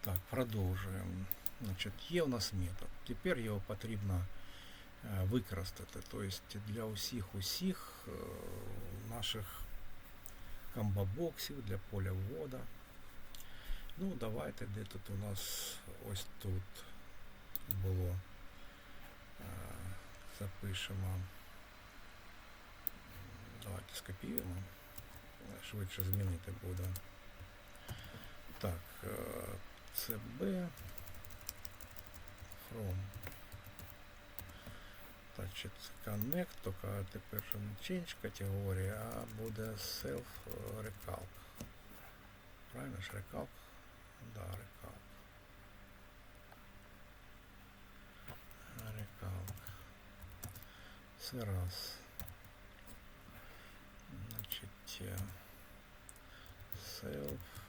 Так, продовжуємо. Значить, є у нас метод. Тепер його потрібно е, використати. Тобто для усіх усіх е, наших комбобоксів, для поля ввода. Ну, давайте, де тут у нас ось тут було. Е, Запишемо. Давайте скопіюємо. Швидше змінити буде. Так, е, CB from Значить, Connect, тільки тепер не change категорія, а буде self recalc. Правильно ж recalc? Да, recalc. Recalc. Це раз. Значить, self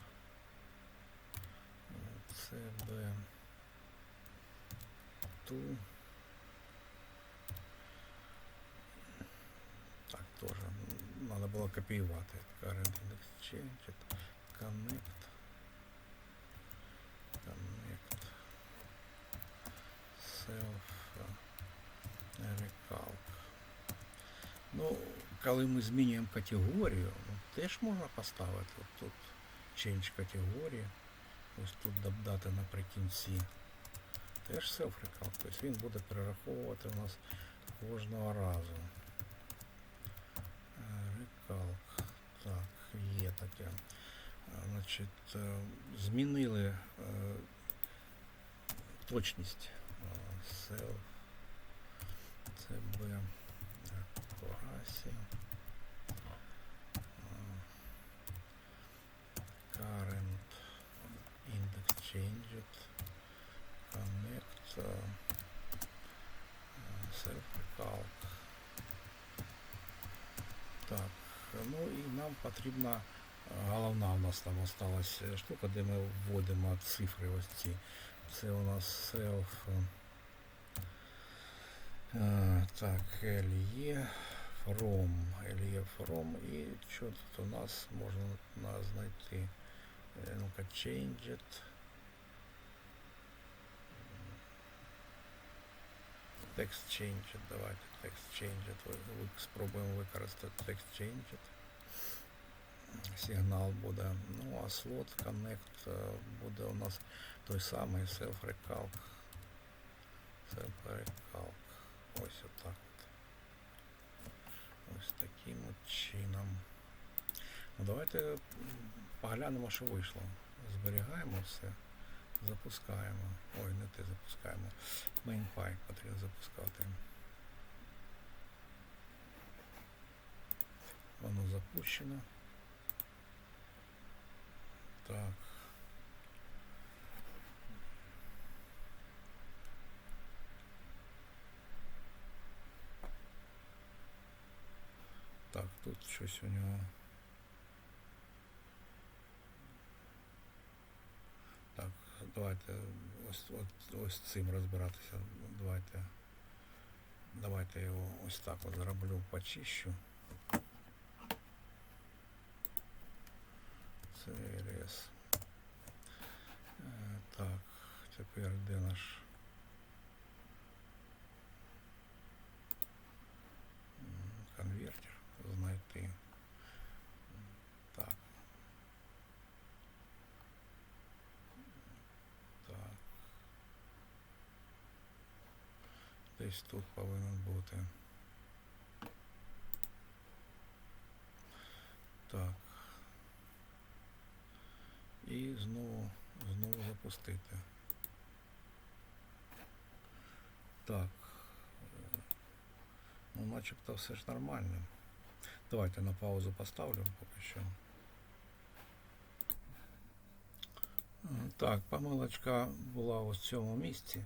CB ту. Так, тоже надо было копіювати. Current index change, connect, connect, self uh, recalc. Ну, коли ми змінюємо категорію, ну, теж можна поставити от тут change категорії. Ось тут додати наприкінці. Теж self-recalc, тобто він буде перераховувати у нас кожного разу. Е, Recalc. Так, є таке. Е, Значить, е, змінили точність. Self. CB. Accuracy. Е, Current. Index changed. Connect. е, Self-recalc. Так, ну і нам потрібна е, головна у нас там осталась е, штука, де ми вводимо цифри ось ці. Це у нас self. Так, LE from, LE from і що тут у нас можна знайти. Ну-ка, change it. Text change давайте text change it. Ви- ви- Спробуємо використати text change. Сигнал буде. Ну, а слот connect е, буде у нас той самий self-recalc. Self-recalc. Ось отак. от. Ось таким от чином. Ну, давайте поглянемо, що вийшло. Зберігаємо все. Запускаємо. Ой, не те запускаємо. MainPy потрібно запускати. Воно запущено. Так. Так, тут щось у нього. Давайте ось, ось, ось цим розбиратися. Давайте. Давайте його ось так от зроблю, почищу. CLS. Е, Так, тепер де наш Десь тут повинен бути. Так. І знову, знову запустити. Так. Ну, начебто все ж нормально. Давайте на паузу поставлю поки що. Так, помилочка була ось в цьому місці.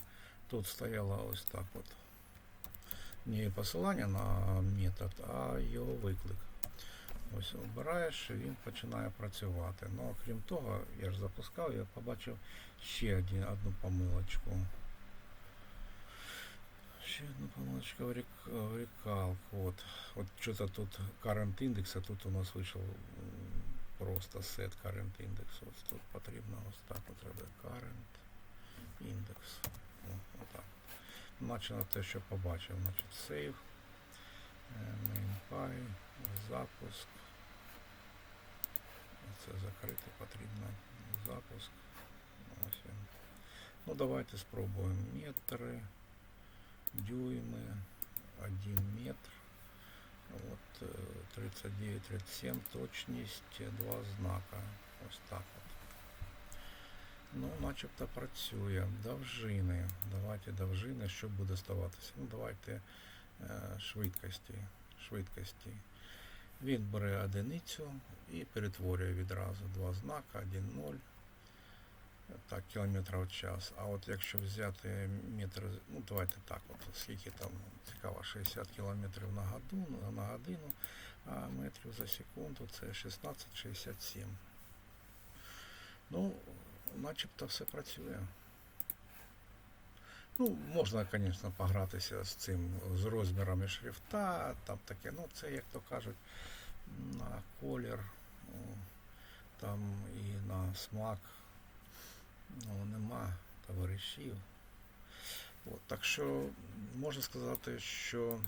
Тут стояла ось так от не посилання на метод, а його виклик. Ось обираєш, він починає працювати. Ну, Окрім того, я ж запускав, я побачив ще один, одну помилочку. Ще одну помилочку в рекалку. От, от що-то тут current індекс, а тут у нас вийшов просто set current index. От тут потрібно ось так от current index. О, отак. наче на те, що побачив. Значить, save, е, mainpy, запуск. Це закрити потрібно. Запуск. Ось він. Ну давайте спробуємо метри, дюйми, 1 метр. От е, 39-37, точність, два знака. Ось так от. Ну, начебто працює. Довжини. Давайте довжини, що буде ставатися. Ну, давайте е, швидкості. швидкості. Він бере одиницю і перетворює відразу два знака, 1-0. Так, кілометрів в час. А от якщо взяти метр, ну давайте так, от скільки там цікаво, 60 кілометрів на годину, на годину, а метрів за секунду це 16,67. Ну, начебто все працює. Ну, можна, звісно, погратися з цим, з розмірами шрифта, там таке, ну це, як то кажуть, на колір, ну, там і на смак ну, нема товаришів. От, так що можна сказати, що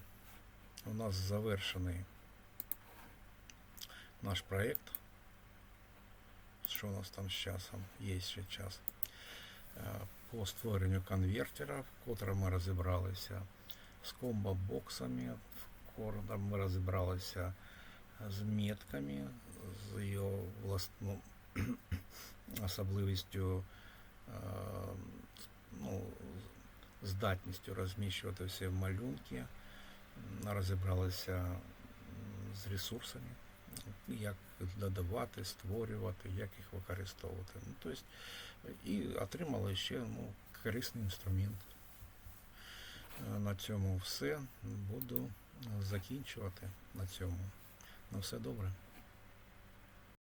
у нас завершений наш проєкт. Що у нас там з часом? Є ще час. Е, По створенню конвертера, в котрому ми розібралися з комбо-боксами, в котрому ми розібралися з метками, з його власну особливістю, е, ну, здатністю розміщувати всі малюнки, М, розібралися м, з ресурсами, як додавати, створювати, як їх використовувати. Ну, тобто, і отримали ще ну, корисний інструмент. Е, На цьому все. Буду закінчувати на цьому. На все добре.